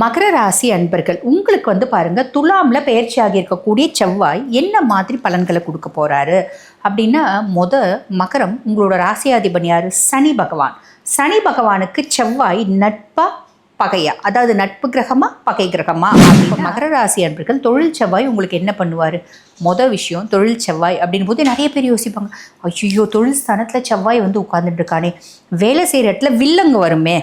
மகர ராசி அன்பர்கள் உங்களுக்கு வந்து பாருங்க துலாம்ல பயிற்சி ஆகியிருக்கக்கூடிய செவ்வாய் என்ன மாதிரி பலன்களை கொடுக்க போறாரு? அப்படின்னா முத மகரம் உங்களோட ராசியாதிபதி யாரு? சனி பகவான். சனி பகவானுக்கு செவ்வாய் நட்பா பகையா? அதாவது நட்பு கிரகமா பகை கிரகமா? அப்ப மகர ராசி அன்பர்கள் தொழில் செவ்வாய் உங்களுக்கு என்ன பண்ணுவார்? மொத விஷயம் தொழில் செவ்வாய் அப்படின் போது நிறைய பேர் யோசிப்பாங்க ஐயோ தொழில் ஸ்தானத்தில் செவ்வாய் வந்து உட்கார்ந்துட்டு இருக்கானே வேலை செய்கிற இடத்துல வில்லங்க வருமே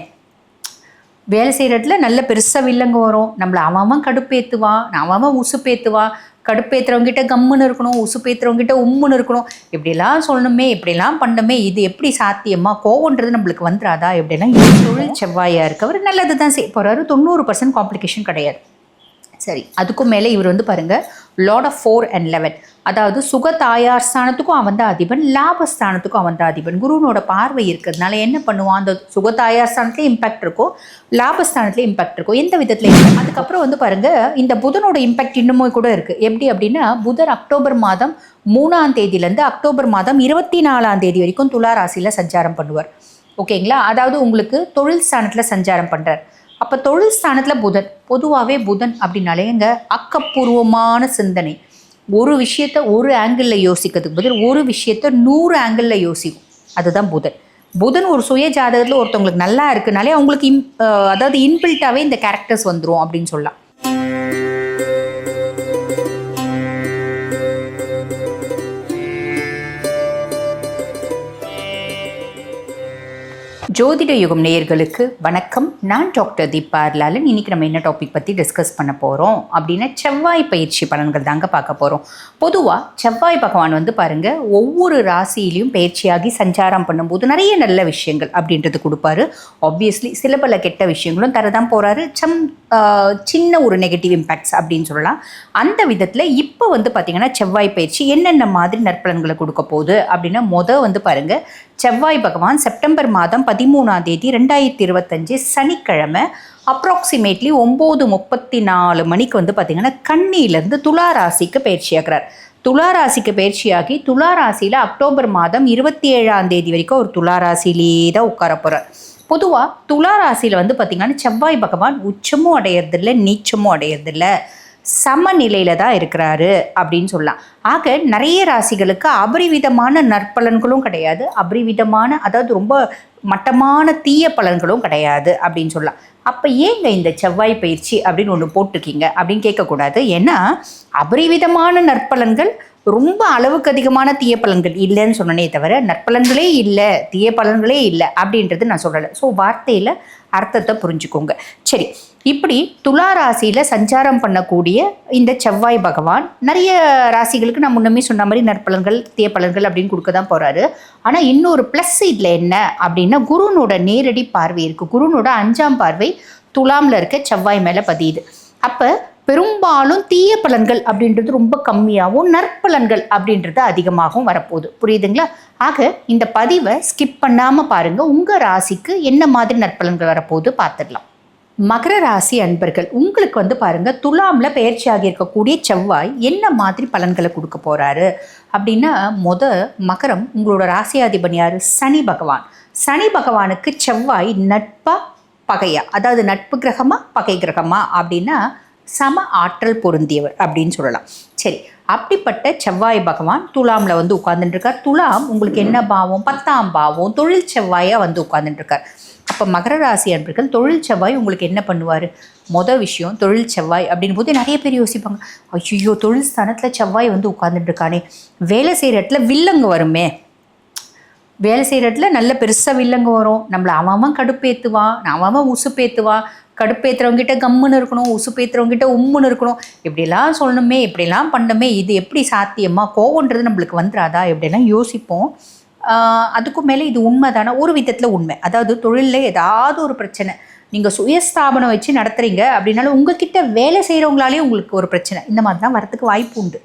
வேலை செய்கிற இடத்துல நல்ல பெருசாக வில்லங்க வரும். நம்மளை அவன் அவன் கடுப்பேற்றுவான் அவன் அவன் உசுப்பேற்றுவான் கடுப்பேற்றுறவங்கிட்ட கம்முன்னு இருக்கணும் உசுப்பேற்றுறவங்கிட்ட உம்முன்னு இருக்கணும். இப்படிலாம் சொல்லணுமே இப்படிலாம் பண்ணணுமே இது எப்படி சாத்தியமா? கோவன்றது நம்மளுக்கு வந்துடாதா இப்படிலாம் தொழில் செவ்வாயாக இருக்கவர் நல்லது தான் செய்ய போகிறாரு தொண்ணூறு பர்சன்ட் காம்ப்ளிகேஷன் கிடையாது. சரி அதுக்கும் மேலே இவர் வந்து பாருங்கள் lord of four and eleven அதாவது சுக தாயார் ஸ்தானத்துக்கும் அவன் தான் அதிபன் லாபஸ்தானத்துக்கும் அவன் தான் அதிபன். குருவனோட பார்வை இருக்கிறதுனால என்ன பண்ணுவான்? அந்த சுக தாயார் ஸ்தானத்துலேயும் இம்பாக்ட் இருக்கும் லாபஸ்தானத்துலேயும் இம்பாக்ட் இருக்கும். எந்த விதத்தில் impact? அதுக்கப்புறம் வந்து பாருங்கள் இந்த புதனோட இம்பாக்ட் இன்னமும் கூட இருக்குது எப்படி அப்படின்னா புதன் அக்டோபர் மாதம் மூணாம் தேதியிலேருந்து அக்டோபர் மாதம் இருபத்தி நாலாம் தேதி வரைக்கும் துலா ராசியில் சஞ்சாரம் பண்ணுவார். ஓகேங்களா? அதாவது உங்களுக்கு தொழில் ஸ்தானத்தில் சஞ்சாரம் பண்ணுறார் அப்போ தொழில் ஸ்தானத்தில் புதன். பொதுவாகவே புதன் அப்படின்னாலே எங்கள் அக்கப்பூர்வமான சிந்தனை. ஒரு விஷயத்த ஒரு ஆங்கிளில் யோசிக்கிறதுக்கு பதில் ஒரு விஷயத்தை நூறு ஆங்கிளில் யோசிக்கும். அதுதான் புதன். புதன் ஒரு சுய ஜாதகத்தில் ஒருத்தவங்களுக்கு நல்லா இருக்குனாலே அவங்களுக்கு இம் அதாவது இன்பில்ட்டாகவே இந்த கேரக்டர்ஸ் வந்துரும் அப்படின்னு சொல்லலாம். ஜோதிட யுகம் நேயர்களுக்கு வணக்கம். நான் டாக்டர் தீபார்லாலன் இன்றைக்கி இன்னைக்கு நம்ம என்ன டாபிக் பற்றி டிஸ்கஸ் பண்ண போகிறோம் அப்படின்னா செவ்வாய் பயிற்சி பலன்கள் தாங்க பார்க்க போகிறோம் பொதுவாக செவ்வாய் பகவான் வந்து பாருங்கள் ஒவ்வொரு ராசியிலையும் பயிற்சியாகி சஞ்சாரம் பண்ணும்போது நிறைய நல்ல விஷயங்கள் அப்படின்றது கொடுப்பாரு. ஆப்வியஸ்லி சில பல கெட்ட விஷயங்களும் தரதான் போகிறாரு சம் சின்ன ஒரு நெகட்டிவ் இம்பேக்ட்ஸ் அப்படின்னு சொல்லலாம். அந்த விதத்தில் இப்போ வந்து பார்த்திங்கன்னா செவ்வாய் பயிற்சி என்னென்ன மாதிரி நற்பலன்களை கொடுக்க போகுது அப்படின்னா மொதல் வந்து பாருங்கள் செவ்வாய் பகவான் செப்டம்பர் மாதம் பதிமூணாம் தேதி ரெண்டாயிரத்தி இருபத்தஞ்சு சனிக்கிழமை அப்ராக்சிமேட்லி ஒம்பது முப்பத்தி நாலு மணிக்கு வந்து பார்த்திங்கன்னா கண்ணியிலேருந்து துலா ராசிக்கு பயிற்சியாகிறார் துலா ராசிக்கு பயிற்சியாகி துலா ராசியில் அக்டோபர் மாதம் இருபத்தி ஏழாம் தேதி வரைக்கும் ஒரு துலா தான் உட்கார போகிறார் பொதுவாக துலா ராசியில் வந்து பார்த்திங்கன்னா செவ்வாய் பகவான் உச்சமும் அடையறதில்ல நீச்சமும் அடையறதில்ல. சமநிலையில் தான் இருக்கிறாரு அப்படின்னு சொல்லலாம். ஆக நிறைய ராசிகளுக்கு அபரிவிதமான நற்பலன்களும் கிடையாது. அபரிவிதமான அதாவது ரொம்ப மட்டமான தீய பலன்களும் கிடையாது அப்படின்னு சொல்லலாம். அப்போ ஏங்க இந்த செவ்வாய் பயிற்சி அப்படின்னு ஒன்று போட்டிருக்கீங்க அப்படின்னு கேட்கக்கூடாது. ஏன்னா அபரிவிதமான நற்பலன்கள் ரொம்ப அளவுக்கு அதிகமான தீய பலன்கள் இல்லைன்னு சொன்னனே தவிர நற்பலன்களே இல்லை தீய பலன்களே இல்லை அப்படின்றது நான் சொல்லலை. ஸோ வார்த்தையில் அர்த்தத்தை புரிஞ்சுக்கோங்க. சரி இப்படி துலா ராசியில் சஞ்சாரம் பண்ணக்கூடிய இந்த செவ்வாய் பகவான் நிறைய ராசிகளுக்கு நான் முன்னமே சொன்ன மாதிரி நற்பலன்கள் தீய பலன்கள் அப்படின்னு கொடுக்க தான் போகிறாரு ஆனால் இன்னொரு ப்ளஸ் இதில் என்ன அப்படின்னா குருனோட நேரடி பார்வை இருக்குது குருனோட அஞ்சாம் பார்வை துலாமில் இருக்க செவ்வாய் மேலே பதியுது. அப்போ பெரும்பாலும் தீய பலன்கள் அப்படின்றது ரொம்ப கம்மியாகவும் நற்பலன்கள் அப்படின்றது அதிகமாகவும் வரப்போகுது. புரியுதுங்களா? ஆக இந்த பதிவை ஸ்கிப் பண்ணாமல் பாருங்கள் உங்கள் ராசிக்கு என்ன மாதிரி நற்பலன்கள் வரப்போகுது பார்த்துடலாம். மகர ராசி அன்பர்கள் உங்களுக்கு வந்து பாருங்கள் துலாமில் பயிற்சி இருக்கக்கூடிய செவ்வாய் என்ன மாதிரி பலன்களை கொடுக்க போகிறாரு அப்படின்னா மொத மகரம் உங்களோட ராசியாதிபன் யார்? சனி பகவான். சனி பகவானுக்கு செவ்வாய் நட்பா பகையா? அதாவது நட்பு கிரகமா பகை கிரகமா? அப்படின்னா சம ஆற்றல் பொருந்தியவர் அப்படின்னு சொல்லலாம். சரி அப்படிப்பட்ட செவ்வாய் பகவான் துலாமில் வந்து உட்கார்ந்துட்டுருக்கார். துலாம் உங்களுக்கு என்ன பாவம்? பத்தாம் பாவம் தொழில் செவ்வாயாக வந்து உட்கார்ந்துட்டுருக்கார். அப்போ மகர ராசி அன்பர்கள் தொழில் செவ்வாய் உங்களுக்கு என்ன பண்ணுவார்? மொதல் விஷயம் தொழில் செவ்வாய் அப்படின் போது நிறைய பேர் யோசிப்பாங்க. ஐயோ தொழில் ஸ்தானத்தில் செவ்வாய் வந்து உட்கார்ந்துட்டுருக்கானே. வேலை செய்கிற இடத்துல வில்லங்க வருமே. வேலை செய்கிற இடத்துல நல்ல பெருசாக வில்லங்க வரும். நம்மளை அவன் அவன் கடுப்பேற்றுவான் அவன் அவன் உசுப்பேற்றுவான் கடுப்பேற்றுறவங்கிட்ட கம்முன்னு இருக்கணும் உசுப்பேற்றுறவங்கிட்ட உம்முன்னு இருக்கணும். இப்படிலாம் சொல்லணுமே இப்படிலாம் பண்ணணுமே இது எப்படி சாத்தியமா? கோவன்றது நம்மளுக்கு வந்துடாதா இப்படிலாம் யோசிப்போம்? அதுக்கும் மேலே இது உண்மை தானே ஒரு விதத்தில் உண்மை. அதாவது தொழிலில் ஏதாவது ஒரு பிரச்சனை. நீங்கள் சுயஸ்தாபனம் வச்சு நடத்துகிறீங்க அப்படின்னாலும் உங்ககிட்ட வேலை செய்கிறவங்களாலே உங்களுக்கு ஒரு பிரச்சனை. இந்த மாதிரி தான் வரத்துக்கு வாய்ப்பு உண்டு.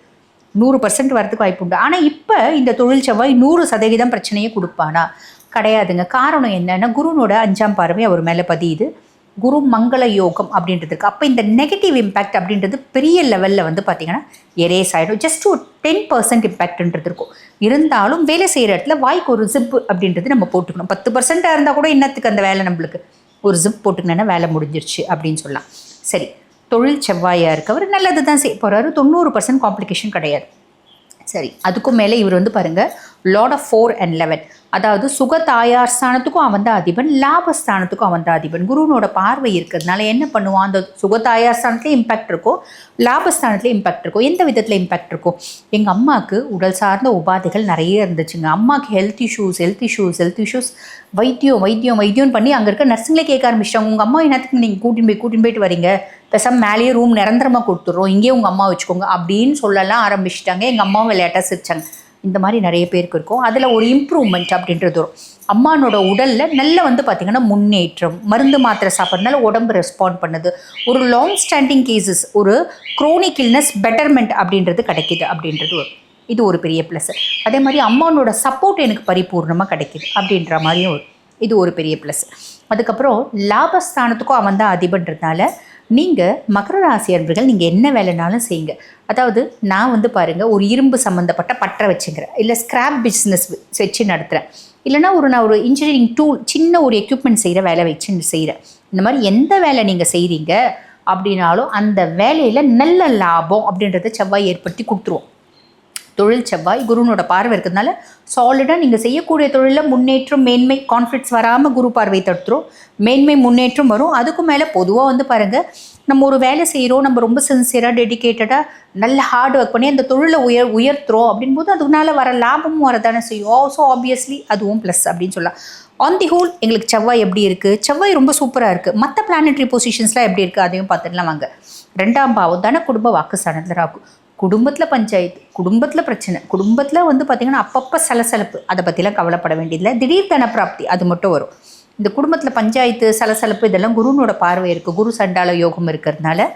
நூறு பர்சன்ட் வரத்துக்கு வாய்ப்பு உண்டு. ஆனால் இப்போ இந்த தொழில் செவ்வாய் நூறு சதவீதம் பிரச்சனையை கொடுப்பானா? கிடையாதுங்க. காரணம் என்னென்னா குருனோட அஞ்சாம் பார்வை அவர் மேலே பதியுது. குரு மங்கள யோகம் அப்படின்றதுக்கு. அப்போ இந்த நெகட்டிவ் இம்பேக்ட் அப்படின்றது பெரிய லெவலில் வந்து பார்த்திங்கன்னா எரேஸ் ஆகிடும் ஜஸ்ட் ஒரு டென் பர்சன்ட் இம்பேக்ட்ன்றது இருக்கும். இருந்தாலும் வேலை செய்கிற இடத்துல வாய்க்கு ஒரு ஜிப்பு அப்படின்றது நம்ம போட்டுக்கணும். பத்து பர்சண்ட்டாக இருந்தால் கூட இன்னத்துக்கு அந்த வேலை நம்மளுக்கு? ஒரு ஜிப் போட்டுக்கினா வேலை முடிஞ்சிருச்சு அப்படின்னு சொல்லலாம். சரி. தொழில் செவ்வாயாக இருக்கவர் நல்லது தான் செய்ய போகிறாரு தொண்ணூறு பர்சன்ட் காம்ப்ளிகேஷன் கிடையாது. சரி அதுக்கும் மேலே இவர் வந்து பாருங்கள் lord of four and eleven அதாவது சுக தாயார் ஸ்தானத்துக்கும் அவன் தான் அதிபன் லாபஸ்தானத்துக்கும் அவன் தான் அதிபன். குருவனோட பார்வை இருக்கிறதுனால என்ன பண்ணுவான் அந்த சுக தாயார் ஸ்தானத்துலேயும் இம்பாக்ட் இருக்கும் லாபஸ்தானத்துலேயும் இம்பாக்ட் இருக்கும் எந்த விதத்தில் இம்பாக்ட் இருக்கும்? எங்கள் அம்மாவுக்கு உடல் சார்ந்த உபாதைகள் நிறைய இருந்துச்சுங்க. அம்மாவுக்கு health issues health issues health issues வைத்தியம் வைத்தியம் வைத்தியம் பண்ணி அங்கே இருக்க நர்ஸுங்களே கேட்க ஆரம்பிச்சிட்டாங்க. உங்கள் அம்மா என்னத்துக்கு நீங்கள் கூட்டின்னு போய் கூட்டின்னு போயிட்டு வரீங்க? பெசாம மேலேயே ரூம் நிரந்தரமாக கொடுத்துட்றோம். இங்கேயே உங்கள் அம்மா வச்சுக்கோங்க அப்படின்னு சொல்லலாம் ஆரம்பிச்சிட்டாங்க. எங்கள் அம்மாவும் விளையாட்டாக சிரிச்சாங்க. இந்த மாதிரி நிறைய பேருக்கு இருக்கும். அதில் ஒரு இம்ப்ரூவ்மெண்ட் அப்படின்றது வரும். அம்மானோட உடலில் நல்ல வந்து பார்த்திங்கன்னா முன்னேற்றம் மருந்து மாத்திரை சாப்பிட்றதுனால உடம்பு ரெஸ்பாண்ட் பண்ணுது. ஒரு லாங் ஸ்டாண்டிங் கேசஸ் ஒரு குரோனிக் இல்னஸ் பெட்டர்மெண்ட் அப்படின்றது கிடைக்கிது அப்படின்றது வரும். இது ஒரு பெரிய ப்ளஸ் அதே மாதிரி அம்மானோட சப்போர்ட் எனக்கு பரிபூர்ணமாக கிடைக்கிது அப்படின்ற மாதிரியும் வரும். இது ஒரு பெரிய ப்ளஸ் அதுக்கப்புறம் லாபஸ்தானத்துக்கும் அவன் தான் அதிபன்றதுனால நீங்கள் மகர ராசி அன்பர்கள் நீங்கள் என்ன வேலைனாலும் செய்யுங்க. அதாவது நான் வந்து பாருங்கள் ஒரு இரும்பு சம்மந்தப்பட்ட பற்ற வச்சுக்கிறேன். இல்லை ஸ்க்ராப் பிஸ்னஸ் வச்சு நடத்துகிறேன் இல்லைனா ஒரு நான் ஒரு இன்ஜினியரிங் டூல் சின்ன ஒரு எக்யூப்மெண்ட் செய்கிற வேலை வச்சு செய்கிறேன் இந்த மாதிரி எந்த வேலை நீங்கள் செய்கிறீங்க அப்படின்னாலும் அந்த வேலையில் நல்ல லாபம் அப்படின்றத செவ்வாய் ஏற்படுத்தி கொடுத்துருவோம். தொழில் செவ்வாய் குருனோட பார்வை இருக்கிறதுனால சாலிடாக நீங்கள் செய்யக்கூடிய தொழிலில் முன்னேற்றம் மேன்மை கான்ஃபிடன்ஸ் வராமல் குரு பார்வை தடுத்துரும். மேன்மை முன்னேற்றம் வரும். அதுக்கும் மேலே பொதுவாக வந்து பாருங்கள் நம்ம ஒரு வேலை செய்கிறோம் நம்ம ரொம்ப சின்சியராக டெடிக்கேட்டடாக நல்ல ஹார்ட் ஒர்க் பண்ணி அந்த தொழிலை உயர் உயர்த்துறோம் அப்படின்போது அதனால வர லாபமும் வரதானே செய்யும். Oh, ஸோ ஆப்வியஸ்லி அதுவும் ப்ளஸ் அப்படின்னு சொல்லலாம். ஆன் தி ஹோல் எங்களுக்கு செவ்வாய் எப்படி இருக்குது செவ்வாய் ரொம்ப சூப்பராக இருக்குது மற்ற பிளானட்ரி பொசிஷன்ஸ்லாம் எப்படி இருக்குது அதையும் பார்த்துடலாம் வாங்க. ரெண்டாம் பாவம் தானே குடும்ப வாக்குஸ்தானத்தில் ராகும் குடும்பத்தில் பஞ்சாயத்து குடும்பத்தில் பிரச்சனை குடும்பத்தில் வந்து பார்த்திங்கன்னா அப்பப்போ சலசலப்பு. அதை பற்றிலாம் கவலைப்பட வேண்டியதில்லை. திடீர் தனப்பிராப்தி அது மட்டும் வரும். இந்த குடும்பத்தில் பஞ்சாயத்து சலசலப்பு இதெல்லாம் குருனோட பார்வை இருக்குது குரு சண்டால யோகம் இருக்கிறதுனால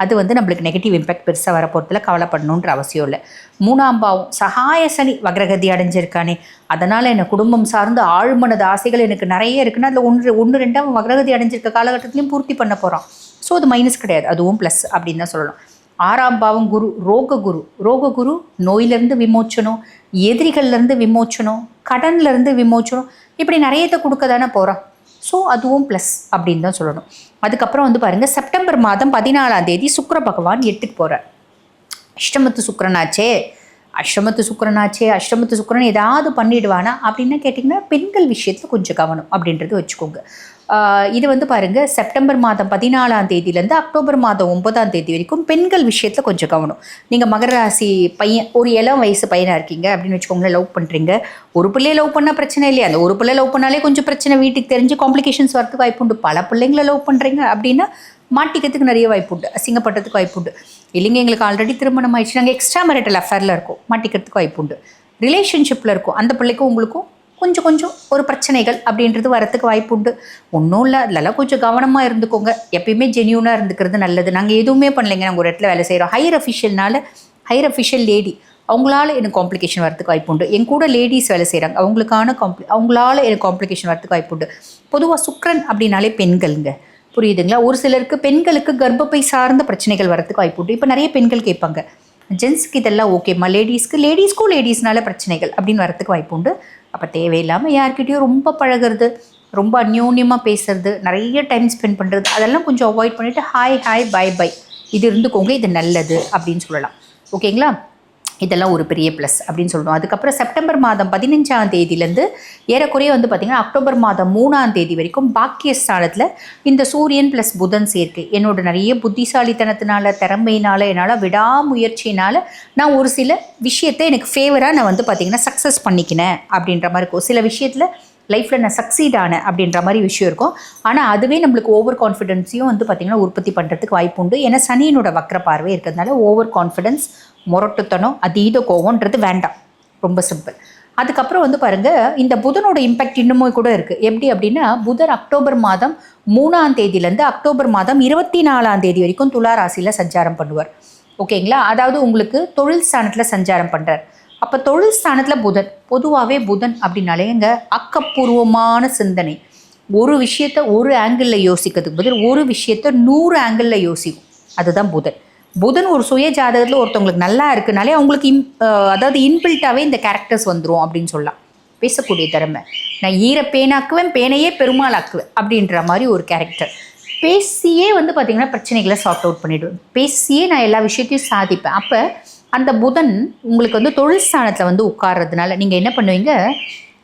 அது வந்து நம்மளுக்கு நெகட்டிவ் இம்பேக்ட் பெருசாக வர வரப்போகிறதுல கவலைப்படணுன்ற அவசியம் இல்லை. மூணாம் பாவம் சகாய சனி வக்ரகதி அடைஞ்சிருக்கானே. அதனால் என்னை குடும்பம் சார்ந்து ஆழ்மனது ஆசைகள் எனக்கு நிறைய இருக்குன்னா அதில் ஒன்று ஒன்று ரெண்டாம் வக்ரகதி அடைஞ்சிருக்க காலகட்டத்திலையும் பூர்த்தி பண்ண போகிறோம் ஸோ அது மைனஸ் கிடையாது. அதுவும் ப்ளஸ் அப்படின்னு தான் சொல்லலாம். ஆறாம் பாவம் குரு ரோக குரு. ரோக குரு நோயிலிருந்து விமோச்சனம் எதிரிகள்லேருந்து விமோச்சனம் கடன்லேருந்து விமோச்சனம் இப்படி நிறையத்தை கொடுக்க தானே போகிறான் ஸோ அதுவும் ப்ளஸ் அப்படின்னு தான் சொல்லணும். அதுக்கப்புறம் வந்து பாருங்கள் செப்டம்பர் மாதம் பதினாலாம் தேதி சுக்கர பகவான் எட்டுக்கு போகிறார் இஷ்டமத்து சுக்கரனாச்சே. அஷ்டமத்து சுக்கரனாச்சே அஷ்டமத்து சுக்கரன் ஏதாவது பண்ணிடுவானா அப்படின்னு கேட்டிங்கன்னா பெண்கள் விஷயத்தில் கொஞ்சம் கவனம் அப்படின்றது வச்சுக்கோங்க. இது வந்து பாருங்கள் செப்டம்பர் மாதம் பதினாலாம் தேதியிலேருந்து அக்டோபர் மாதம் ஒன்பதாம் தேதி வரைக்கும் பெண்கள் விஷயத்தில் கொஞ்சம் கவனம். நீங்கள் மகர ராசி பையன் ஒரு இளம் வயசு பையனாக இருக்கீங்க அப்படின்னு வச்சுக்கோங்களேன் லவ் பண்ணுறீங்க ஒரு பிள்ளையை லவ் பண்ணால் பிரச்சனை இல்லையா. அந்த ஒரு பிள்ளை லவ் பண்ணாலே கொஞ்சம் பிரச்சனை வீட்டுக்கு தெரிஞ்சு காம்ப்ளிகேஷன்ஸ் வரதுக்கு வாய்ப்புண்டு பல பிள்ளைங்களை லவ் பண்ணுறீங்க அப்படின்னா மாட்டிக்கிறதுக்கு நிறைய வாய்ப்பு உண்டு. அசிங்கப்பட்டதுக்கு வாய்ப்பு உண்டு. இல்லைங்க எங்களுக்கு ஆல்ரெடி திருமணம் ஆயிடுச்சு. நாங்கள் எக்ஸ்ட்ரா மேரிட்டல் அஃபேரில் இருக்கோம். மாட்டிக்கிறதுக்கு வாய்ப்பு உண்டு. ரிலேஷன்ஷிப்பில் இருக்கும். அந்த பிள்ளைக்கும் உங்களுக்கும் கொஞ்சம் கொஞ்சம் ஒரு பிரச்சனைகள் அப்படின்றது வரத்துக்கு வாய்ப்பு உண்டு. ஒன்றும் இல்லை அதெல்லாம் கொஞ்சம் கவனமாக இருந்துக்கோங்க. எப்பயுமே ஜென்யூனாக இருந்துக்கிறது நல்லது. நாங்கள் எதுவுமே பண்ணலைங்க. நாங்கள் ஒரு இடத்துல வேலை செய்கிறோம் ஹையர் அஃபிஷியல்னால ஹையர் அஃபிஷியல் லேடி அவங்களால எனக்கு காம்ப்ளிகேஷன் வரதுக்கு வாய்ப்பு உண்டு. என் கூட லேடிஸ் வேலை செய்கிறாங்க அவங்களுக்கான காம்ப்ளி அவங்களால எனக்கு காம்ப்ளிகேஷன் வரதுக்கு வாய்ப்பு உண்டு. பொதுவாக சுக்ரன் அப்படின்னாலே பெண்கள்ங்க. புரியுதுங்களா? ஒரு சிலருக்கு பெண்களுக்கு கர்ப்பப்பை சார்ந்த பிரச்சனைகள் வரதுக்கு வாய்ப்பு உண்டு. இப்போ நிறைய பெண்கள் கேட்பாங்க ஜென்ஸுக்கு இதெல்லாம் ஓகேம்மா லேடிஸ்க்கு லேடிஸ்க்கும் லேடிஸ்னால பிரச்சனைகள் அப்படின்னு வரதுக்கு வாய்ப்பு உண்டு. அப்போ தேவையில்லாமல் யார்கிட்டயும் ரொம்ப பழகிறது ரொம்ப அந்யோன்யமாக பேசுறது நிறைய டைம் ஸ்பெண்ட் பண்ணுறது அதெல்லாம் கொஞ்சம் அவாய்ட் பண்ணிவிட்டு ஹாய் ஹாய் பை பை இது இருந்துக்கோங்க இது நல்லது அப்படின்னு சொல்லலாம். ஓகேங்களா இதெல்லாம் ஒரு பெரிய ப்ளஸ் அப்படின்னு சொல்லணும் அதுக்கப்புறம் செப்டம்பர் மாதம் பதினஞ்சாம் தேதியிலேருந்து ஏறக்குறைய வந்து பார்த்திங்கன்னா அக்டோபர் மாதம் மூணாம் தேதி வரைக்கும் பாக்கியஸ்தானத்தில் இந்த சூரியன் ப்ளஸ் புதன் சேர்க்கை. என்னோட நிறைய புத்திசாலித்தனத்தினால திறமையினால என்னால் விடாமுயற்சியினால் நான் ஒரு சில விஷயத்தை எனக்கு ஃபேவராக நான் வந்து பார்த்திங்கன்னா சக்ஸஸ் பண்ணிக்கினேன் அப்படின்ற மாதிரி இருக்கும். சில விஷயத்தில் லைஃப்பில் நான் சக்சீட் ஆனேன் அப்படின்ற மாதிரி விஷயம் இருக்கும். ஆனால் அதுவே நம்மளுக்கு ஓவர் கான்ஃபிடென்ஸையும் வந்து பார்த்திங்கன்னா உற்பத்தி பண்ணுறதுக்கு வாய்ப்பு உண்டு. ஏன்னா சனியினோட வக்கர பார்வை இருக்கிறதுனால ஓவர் கான்ஃபிடென்ஸ் முரட்டுத்தனம் அதீத கோவம்ன்றது வேண்டாம். ரொம்ப சிம்பிள் அதுக்கப்புறம் வந்து பாருங்க இந்த புதனோட இம்பேக்ட் இன்னமும் கூட இருக்குது எப்படி அப்படின்னா புதன் அக்டோபர் மாதம் மூணாம் தேதியிலேருந்து அக்டோபர் மாதம் இருபத்தி நாலாம் தேதி வரைக்கும் துலா ராசியில் சஞ்சாரம் பண்ணுவார். ஓகேங்களா? அதாவது உங்களுக்கு தொழில் ஸ்தானத்தில் சஞ்சாரம் பண்ணுறார் அப்போ தொழில் ஸ்தானத்தில் புதன். பொதுவாகவே புதன் அப்படின்னாலே எங்க? அக்கப்பூர்வமான சிந்தனை. ஒரு விஷயத்த ஒரு ஆங்கிளில் யோசிக்கிறதுக்கு பதில் ஒரு விஷயத்த நூறு ஆங்கிளில் யோசிக்கும். அதுதான் புதன். புதன் ஒரு சுய ஜாதகத்தில் ஒருத்தவங்களுக்கு நல்லா இருக்குனாலே அவங்களுக்கு இம் அதாவது இன்பில்ட்டாகவே இந்த கேரக்டர்ஸ் வந்துடும் அப்படின்னு சொல்லலாம். பேசக்கூடிய திறமை. நான் ஈர பேனாக்குவேன் பேனையே பெருமாள் ஆக்குவேன் அப்படின்ற மாதிரி ஒரு கேரக்டர் பேசியே வந்து பார்த்திங்கன்னா பிரச்சனைகளை சார்ட் அவுட் பண்ணிவிடுவேன் பேசியே நான் எல்லா விஷயத்தையும் சாதிப்பேன். அப்போ அந்த புதன் உங்களுக்கு வந்து தொழில் ஸ்தானத்தில் வந்து உட்கார்றதுனால நீங்கள் என்ன பண்ணுவீங்க?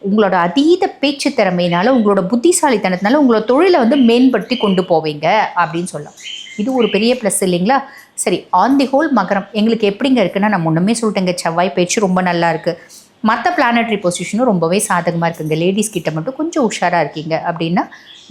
உங்களோட அதீத பேச்சு திறமையினால உங்களோட புத்திசாலித்தனத்தினால உங்களோட தொழிலை வந்து மேம்படுத்தி கொண்டு போவீங்க அப்படின்னு சொல்லலாம். இது ஒரு பெரிய ப்ளஸ் இல்லைங்களா? சரி ஆன் தி ஹோல் மகரம். எங்களுக்கு எப்படிங்க இருக்குன்னா நான் முன்னமே சொல்லிட்டேங்க செவ்வாய் பேச்சு ரொம்ப நல்லா இருக்குது மற்ற பிளானட்ரி பொசிஷனும் ரொம்பவே சாதகமாக இருக்குங்க லேடிஸ் கிட்ட மட்டும் கொஞ்சம் உஷாராக இருக்கீங்க அப்படின்னா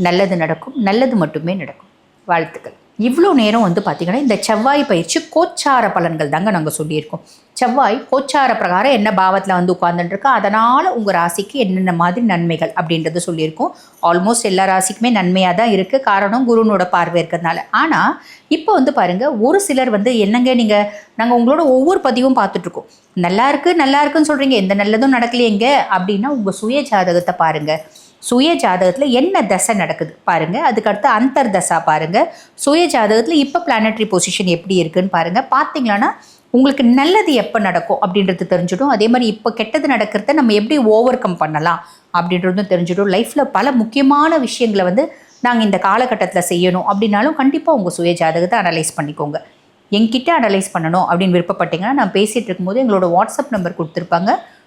நல்லது நடக்கும் நல்லது மட்டுமே நடக்கும். வாழ்த்துக்கள். இவ்வளோ நேரம் வந்து பார்த்திங்கன்னா இந்த செவ்வாய் பயிற்சி கோச்சார பலன்கள் தாங்க நாங்கள் சொல்லியிருக்கோம். செவ்வாய் கோச்சார பிரகாரம் என்ன பாவத்தில் வந்து உட்கார்ந்துட்டுருக்கு அதனால் உங்கள் ராசிக்கு என்னென்ன மாதிரி நன்மைகள் அப்படின்றத சொல்லியிருக்கோம். ஆல்மோஸ்ட் எல்லா ராசிக்குமே நன்மையாக தான் இருக்குது காரணம் குருனோட பார்வை இருக்கிறதுனால. ஆனால் இப்போ வந்து பாருங்கள் ஒரு சிலர் வந்து என்னங்க நீங்கள் நாங்கள் உங்களோட ஒவ்வொரு பதிவும் பார்த்துட்ருக்கோம் நல்லா இருக்குது நல்லா இருக்குன்னு சொல்கிறீங்க எந்த நல்லதும் நடக்கலையேங்க அப்படின்னா உங்கள் சுய ஜாதகத்தை பாருங்கள் சுய ஜாதகத்தில் என்ன தசை நடக்குது பாருங்கள் அதுக்கடுத்து அந்தர் தசா பாருங்கள் சுய ஜாதகத்தில் இப்போ பிளானட்ரி பொசிஷன் எப்படி இருக்குன்னு பாருங்கள் பார்த்தீங்களான்னா உங்களுக்கு நல்லது எப்போ நடக்கும் அப்படின்றது தெரிஞ்சிடும். அதே மாதிரி இப்போ கெட்டது நடக்கிறத நம்ம எப்படி ஓவர் கம் பண்ணலாம் அப்படின்றதும் தெரிஞ்சிடும். லைஃப்பில் பல முக்கியமான விஷயங்களை வந்து நாங்கள் இந்த காலகட்டத்தில் செய்யணும் அப்படின்னாலும் கண்டிப்பாக உங்கள் சுய ஜாதகத்தை அனலைஸ் பண்ணிக்கோங்க. எங்கிட்ட அனலைஸ் பண்ணணும் அப்படின்னு விருப்பப்பட்டீங்கன்னா நான் பேசிகிட்டு இருக்கும்போது எங்களோட வாட்ஸ்அப் நம்பர் கொடுத்துருப்பாங்க.